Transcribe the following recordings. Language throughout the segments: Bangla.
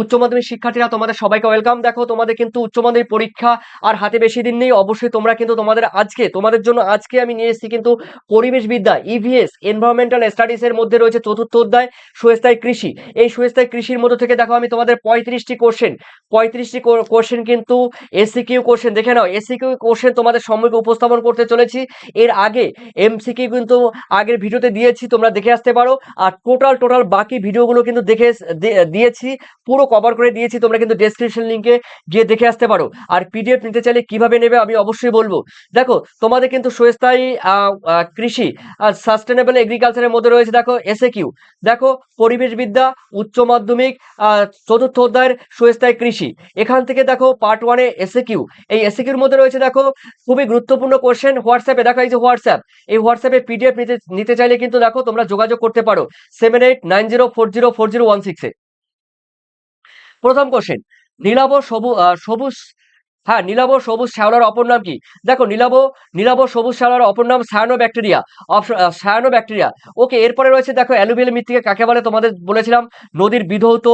উচ্চ মাধ্যমিক শিক্ষার্থীরা তোমাদের সবাইকে ওয়েলকাম দেখো, তোমাদের কিন্তু উচ্চ মাধ্যমিক পরীক্ষা আর হাতে বেশি দিন নেই। অবশ্যই তোমরা কিন্তু তোমাদের আজকে, তোমাদের জন্য আজকে আমি নিয়ে এসেছি কিন্তু পরিবেশ বিদ্যা ইভিএস এনভায়রনমেন্টাল স্টাডিজ এর মধ্যে রয়েছে চতুর্থ অধ্যায়, সুস্থায়ী কৃষি। এই সুস্থায়ী কৃষির মধ্যে থেকে দেখো আমি তোমাদের পঁয়ত্রিশটি কোশ্চেন পঁয়ত্রিশটি কোশ্চেন কিন্তু এসিকিউ কোশ্চেন দেখে নাও এসিকিউ কোশ্চেন তোমাদের সম্মুখে উপস্থাপন করতে চলেছি। এর আগে এমসিকিউ কিন্তু আগের ভিডিওতে দিয়েছি, তোমরা দেখে আসতে পারো। আর টোটাল টোটাল বাকি ভিডিওগুলো কিন্তু দেখে দিয়েছি। পুরো কভার করে দিয়েছি, তোমরা কিন্তু ডেসক্রিপশন লিঙ্কে গিয়ে দেখে আসতে পারো। আর পিডিএফ নিতে চাইলে কীভাবে নেবে আমি অবশ্যই বলব। দেখো, তোমাদের কিন্তু সুস্থায়ী কৃষি আর সাস্টেনেবল এগ্রিকালচারের মধ্যে রয়েছে দেখো এসএ কিউ দেখো পরিবেশ বিদ্যা উচ্চ মাধ্যমিক চতুর্থ অধ্যায়ের সুস্থায়ী কৃষি। এখান থেকে দেখো পার্ট ওয়ানে এসএ কিউ এই এসএ কিউর মধ্যে রয়েছে দেখো খুবই গুরুত্বপূর্ণ কোশ্চেন হোয়াটসঅ্যাপে দেখো এই যে হোয়াটসঅ্যাপ এই হোয়াটসঅ্যাপে পিডিএফ নিতে নিতে চাইলে কিন্তু দেখো তোমরা যোগাযোগ করতে পারো। Seven eight nine zero four zero four zero one সিক্সে প্রথম কোশ্চেন নীলাভ সবুজ সবুজ হ্যাঁ নীলাভ সবুজ শ্যাওলার অপর নাম কি? দেখো, নীলাভ নীলাভ সবুজ শ্যাওলার অপর নাম cyanobacteria cyanobacteria okay এরপরে রয়েছে দেখো অ্যালুভিয়াল মৃত্তিকা, কাকে বলে? তোমাদের বলেছিলাম, নদীর বিধৌত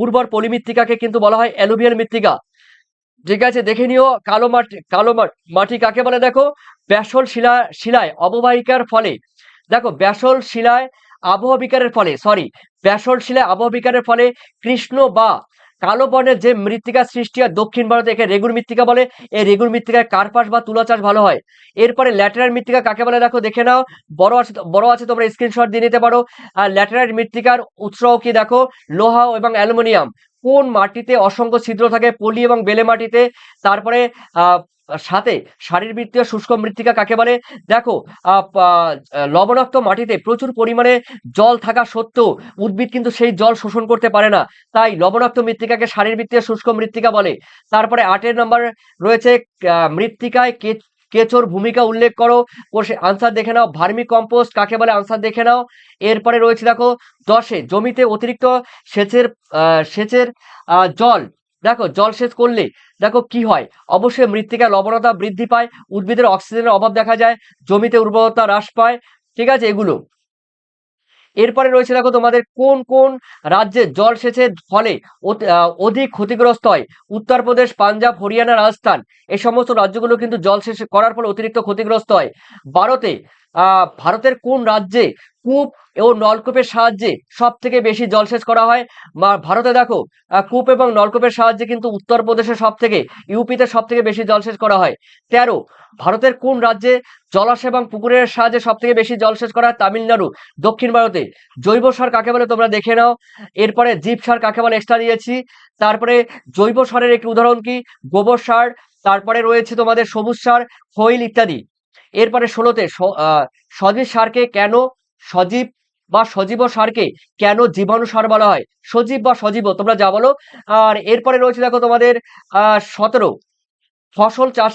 উর্বর পলিমৃত্তিকাকে কিন্তু বলা হয় অ্যালুভিয়াল মৃত্তিকা। ঠিক আছে, দেখে নিও, কালো মাটি কালো মাটি কাকে বলে? দেখো, ব্যাসল শিলা, শিলায় অববাহিকার ফলে। দেখো, ব্যাসল শিলায় আবহাওয়া বিকারের ফলে সরি ব্যাসল শিলায় আবহাওয়া বিকারের ফলে কৃষ্ণ বা কালো বর্ণের যে মৃত্তিকা সৃষ্টি হয় দক্ষিণ ভারতে, একে রেগুর মৃত্তিকা বলে। এই রেগুর মৃত্তিকায় কার্পাস বা তুলা চাষ ভালো হয়? এরপরে ল্যাটেরাইট মৃত্তিকা কাকে বলে দেখো, দেখে নাও। বড় আছে বড় আছে, তোমরা স্ক্রিনশট দিয়ে নিতে পারো। আর ল্যাটেরাইট মৃত্তিকার উৎসও কি দেখো? লোহা এবং অ্যালুমিনিয়াম। কোন মাটিতে অসংখ্য ছিদ্র থাকে? পলি এবং বেলে মাটিতে। তারপরে সাথে শারীরবৃত্তীয় শুষ্ক মৃত্তিকা কাকে বলে? দেখো লবণাক্ত মাটিতে প্রচুর পরিমাণে জল থাকা সত্ত্বেও উদ্ভিদ কিন্তু সেই জল শোষণ করতে পারে না। তাই লবণাক্ত মৃত্তিকাকে শারীরবৃত্তীয় শুষ্ক মৃত্তিকা বলে। তারপরে আটের নাম্বার রয়েছে মৃত্তিকায় কে- কেঁচোর ভূমিকা উল্লেখ করো। আনসার দেখে নাও। ভার্মি কম্পোস্ট কাকে বলে? আনসার দেখে নাও। এরপরে রয়েছে দেখো, দশে জমিতে অতিরিক্ত সেচের সেচের জল দেখো জলসেচ করলে দেখো কি হয়? অবশ্যই মৃত্তিকায় লবণতা বৃদ্ধি পায়, উদ্ভিদের অক্সিজেনের অভাব দেখা যায়, জমিতে উর্বরতা হ্রাস পায়, ঠিক আছে এগুলো। এরপরে রয়েছে দেখো তোমাদের কোন কোন রাজ্যে জল সেচের ফলে অধিক ক্ষতিগ্রস্ত হয়? উত্তরপ্রদেশ পাঞ্জাব, হরিয়ানা, রাজস্থান। এই সমস্ত রাজ্যগুলো কিন্তু জল সেচ করার ফলে অতিরিক্ত ক্ষতিগ্রস্ত হয়। ভারতে ভারতের কোন রাজ্যে কূপ ও নলকূপের সাহায্যে সব থেকে বেশি জলসেচ করা হয়? বা ভারতে দেখো কূপ এবং নলকূপের সাহায্যে কিন্তু উত্তরপ্রদেশে সব থেকে ইউপিতে সব থেকে বেশি জলসেচ করা হয়। তেরো, ভারতের কোন রাজ্যে জলাশয় এবং পুকুরের সাহায্যে সব থেকে বেশি জলসেচ করা হয়? তামিলনাড়ু, দক্ষিণ ভারতে। জৈব সার কাকে বলে তোমরা দেখে নাও। এরপরে জীব সার কাকে বলে এক্সট্রা দিয়েছি। তারপরে জৈব সারের একটি উদাহরণ কি? গোবর সার। তারপরে রয়েছে তোমাদের সবুজ সার, খৈল ইত্যাদি। এরপরে ষোলোতে সজীব সারকে কেন সজীব বা সজীব সারকে কেন জীবাণু সার বলা হয়? সজীব বা সজীব তোমরা যা বলো। আর এরপরে রয়েছে দেখো তোমাদের সতেরো। ফসল চাষ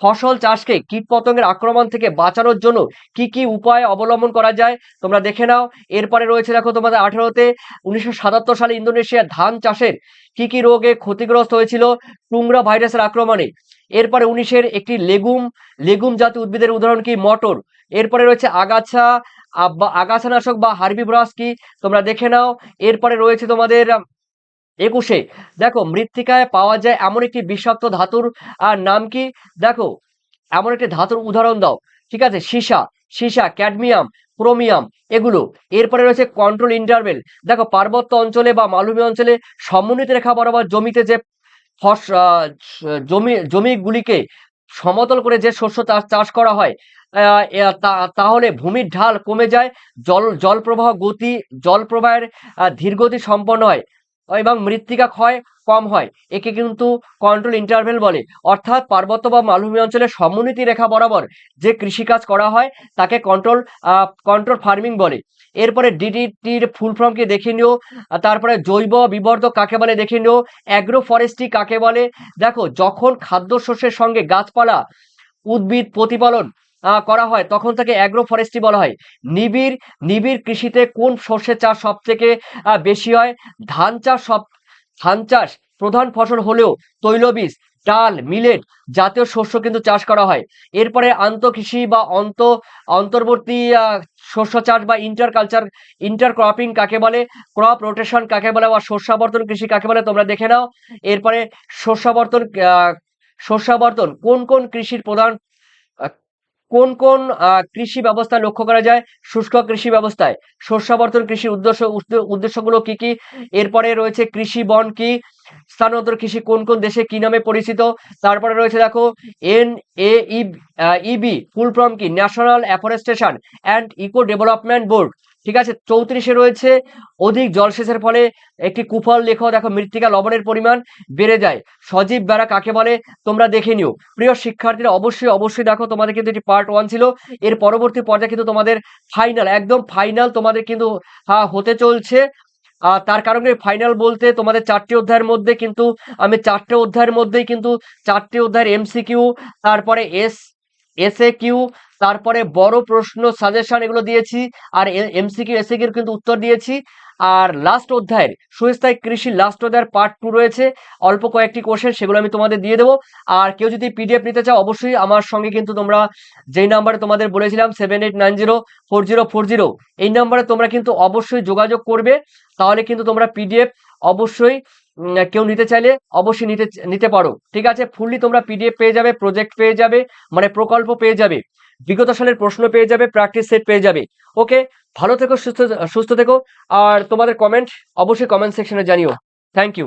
ফসল চাষকে কীট পতঙ্গের আক্রমণ থেকে বাঁচানোর জন্য কি কি উপায় অবলম্বন করা যায়, তোমরা দেখে নাও। এরপরে রয়েছে দেখো তোমাদের আঠারোতে, উনিশশো সালে ইন্দোনেশিয়া ধান চাষের কি কি রোগে ক্ষতিগ্রস্ত হয়েছিল টুংরা ভাইরাসের আক্রমণে। এরপরে উনিশের একটি লেগুম লেগুম জাতীয় উদ্ভিদের উদাহরণ কি? মটর। এরপরে রয়েছে আগাছা আগাছানাশক বা হার্বিভ্রাস কি? তোমরা দেখে নাও। এরপরে রয়েছে তোমাদের একুশে। দেখো, মৃত্তিকায় পাওয়া যায় এমন একটি বিষাক্ত ধাতুর, আর নাম কি? দেখো, এমন একটি ধাতুর উদাহরণ দাও। ঠিক আছে, সীসা সীসা, ক্যাডমিয়াম, ক্রোমিয়াম, এগুলো। এরপরে রয়েছে কন্ট্রোল ইন্টারভেল দেখো, পার্বত্য অঞ্চলে বা মালভূমি অঞ্চলে সমন্বিত রেখা বরাবর জমিতে যে ফস জমি, জমিগুলিকে সমতল করে যে শস্য চাষ করা হয় তাহলে ভূমির ঢাল কমে যায়, জল, জলপ্রবাহ গতি, জলপ্রবাহের ধীরগতি সম্পন্ন হয়। এবং মৃত্তিকা ক্ষয় কম হয়। একে কিন্তু কন্ট্রোল ইন্টারভেল বলে। অর্থাৎ পার্বত্য বা মালভূমি অঞ্চলে সমোন্নতি রেখা বরাবর যে কৃষিকাজ করা হয়, তাকে কন্ট্রোল কন্ট্রোল ফার্মিং বলে। এরপরে ডিডিটির ফুল ফর্মকে দেখে নিও। তারপরে জৈব বিবর্ধক কাকে বলে দেখে নিও। অ্যাগ্রো ফরেস্ট্রি কাকে বলে? দেখো, যখন খাদ্যশস্যের সঙ্গে গাছপালা, উদ্ভিদ প্রতিপালন করা হয়। তখন তাকে অ্যাগ্রো ফরেস্ট্রি বলা হয়। নিবিড় নিবিড় কৃষিতে কোন শস্যের চাষ সব থেকে বেশি হয়? ধান চাষ সব, ধান চাষ প্রধান ফসল হলেও তৈলবীজ, ডাল, মিলেট জাতীয় শস্য কিন্তু চাষ করা হয়। এরপরে আন্তঃকৃষি বা অন্ত, অন্তর্বর্তী শস্য চাষ বা ইন্টার কালচার ইন্টার ক্রপিং কাকে বলে? ক্রপ রোটেশন কাকে বলে বা শস্যাবর্তন কৃষি কাকে বলে তোমরা দেখে নাও। এরপরে শস্যাবর্তন শস্যাবর্তন কোন কোন কৃষির প্রধান কোন কোন কৃষি ব্যবস্থা লক্ষ্য করা যায়? শুষ্ক কৃষি ব্যবস্থায়। শস্যাবর্তন কৃষির উদ্দেশ্য, উদ্দে- উদ্দেশ্যগুলো কি কি? এরপরে রয়েছে কৃষি বন কি? স্থানান্তর কৃষি কোন কোন দেশে কি নামে পরিচিত? তারপরে রয়েছে দেখো, N A E B full form কি? National Afforestation and Eco Development Board. ঠিক আছে? চৌত্রিশে রয়েছে অধিক জলসেচের ফলে একটি কুফল লেখো দেখো মৃত্তিকা লবণের পরিমাণ বেড়ে যায়। সজীব বেড়া কাকে বলে? তোমরা দেখে নিও। প্রিয় শিক্ষার্থীরা অবশ্যই অবশ্যই দেখো তোমাদের কিন্তু এটি পার্ট ওয়ান ছিল। এর পরবর্তী পর্যায়ে কিন্তু তোমাদের ফাইনাল একদম ফাইনাল তোমাদের কিন্তু হতে চলছে। আহ, তার কারণে ফাইনাল বলতে তোমাদের চারটি অধ্যায়ের মধ্যে কিন্তু আমি চারটে অধ্যায়ের মধ্যেই কিন্তু চারটি অধ্যায়ের এমসিকিউ তারপরে এস এসএ কিউ তারপরে বড় প্রশ্ন সাজেশন এগুলো দিয়েছি, আর এমসিকিউ এসএ কিউর কিন্তু উত্তর দিয়েছি। আর লাস্ট অধ্যায়ের, সুস্থায়ী কৃষি লাস্ট অধ্যায়ের পার্ট টু রয়েছে, অল্প কয়েকটি কোশ্চেন সেগুলো আমি তোমাদের দিয়ে দেবো। আর কেউ যদি পিডিএফ নিতে চাও, অবশ্যই আমার সঙ্গে কিন্তু তোমরা, যেই নাম্বারে তোমাদের বলেছিলাম seven eight nine zero four zero four zero এই নাম্বারে তোমরা কিন্তু অবশ্যই যোগাযোগ করবে। তাহলে কিন্তু তোমরা পিডিএফ অবশ্যই কেউ নিতে চাইলে অবশ্যই নিতে নিতে পারো। ঠিক আছে? ফুললি তোমরা পিডিএফ পেয়ে যাবে প্রজেক্ট পেয়ে যাবে মানে প্রকল্প পেয়ে যাবে, বিগত সালের প্রশ্ন পেয়ে যাবে প্র্যাকটিস সেট পেয়ে যাবে। ওকে ভালো থেকো, সুস্থ সুস্থ থেকো। আর তোমাদের কমেন্ট অবশ্যই কমেন্ট সেকশনে জানিও। Thank you